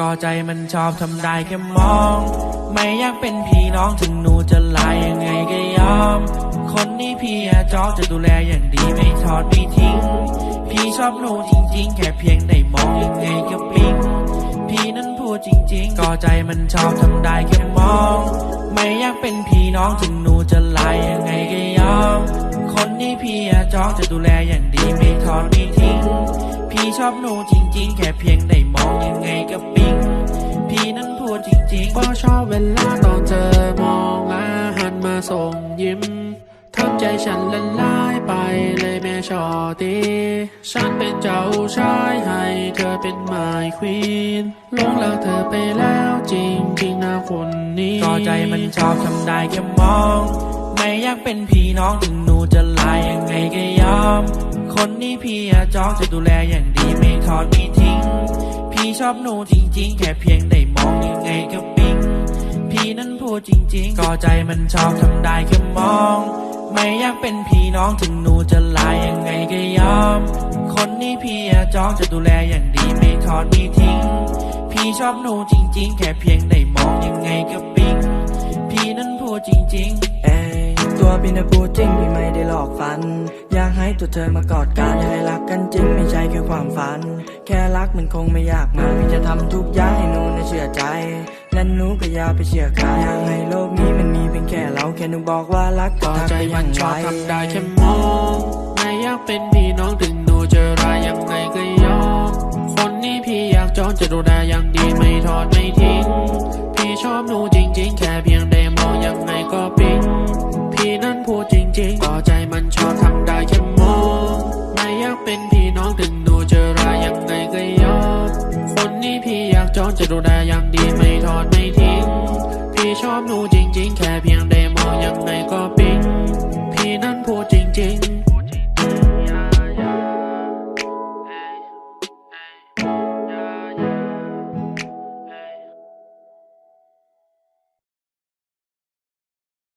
ก็ใจมันชอบทำได้แค่มอง ไม่อยากเป็นพี่น้องถึงหนูจะลายยังไงก็ยอม คนนี้พี่อาจอจะดูแลอย่างดีไม่ทอดไม่ทิ้ง พี่ชอบหนูจริง ๆ แค่เพียงได้มองยังไงก็ปิ๊งพี่นั้นพูดจริง ๆ ก็ใจมันชอบทำได้แค่มอง ไม่อยากเป็นพี่น้องถึงหนูจะลายยังไงก็ยอม คนนี้พี่อาจอจะดูแลอย่างดีไม่ทอดไม่ทิ้ง พี่ชอบหนูจริง ๆ แค่เพียงได้มองยังไงก็ปิ๊ง พี่นั้นพูดจริงๆก็ชอบเวลาตอนเธอมองและหันมาส่งยิ้มทำใจฉันละลายไปเลยแม่ชอตี ฉันเป็นเจ้าชายให้เธอเป็นไมควีนหลงรักเธอไปแล้วจริงจริงนะคนนี้ก็ใจมันชอบทำได้แค่มอง ไม่อยากเป็นพี่น้องถึงหนูจะลายยังไงก็ยอม คนนี้พี่อาจอกจะดูแลอย่างดีไม่ทอ ชอบหนูจริง ๆ แค่เพียงได้มองยังไงก็ปิ๊งพี่นั้นพูดจริง ๆ ก็ใจมันชอบทำได้แค่มอง ไม่อยากเป็นพี่น้องถึงหนูจะลายยังไงก็ยอม คนนี้พี่อาจอกจะดูแลอย่างดีไม่ทอดไม่ทิ้ง พี่ชอบหนูจริง ๆ แค่เพียงได้มองยังไงก็ปิ๊งพี่นั้นพูดจริง ๆ ตัวพี่นะพูดจริงพี่ไม่ได้หลอกฝัน อยากให้ตัวเธอมากอดกันอยากให้รักกันจริงไม่ใช่แค่ความฝัน แค่รักมันคงไม่ยากมากพี่จะทำทุกอย่างให้หนูนะเชื่อใจและหนูก็อย่าไปเชื่อใครอยากให้โลกนี้มันมีเพียงแค่เราแค่หนูบอกว่ารักก็ทักใจไปมัยันงชอบไว้ทำได้แค่มองไม่อยากเป็นพี่น้องถึงหนูจะร้ายยังไงก็ยอมคนนี้พี่อยากจองจะดูแลอย่างดีไม่ทอดไม่ทิ้ง พูดจริงๆก็ใจมันชอบทำได้แค่มองไม่อยากเป็นพี่น้องถึงหนูจะร้ายยังไงก็ยอมคนนี้พี่อยากจองจะดูแลอย่างดีไม่ทอดไม่ทิ้ง พี่ชอบหนูจริงๆ แค่เพียงได้มองยังไง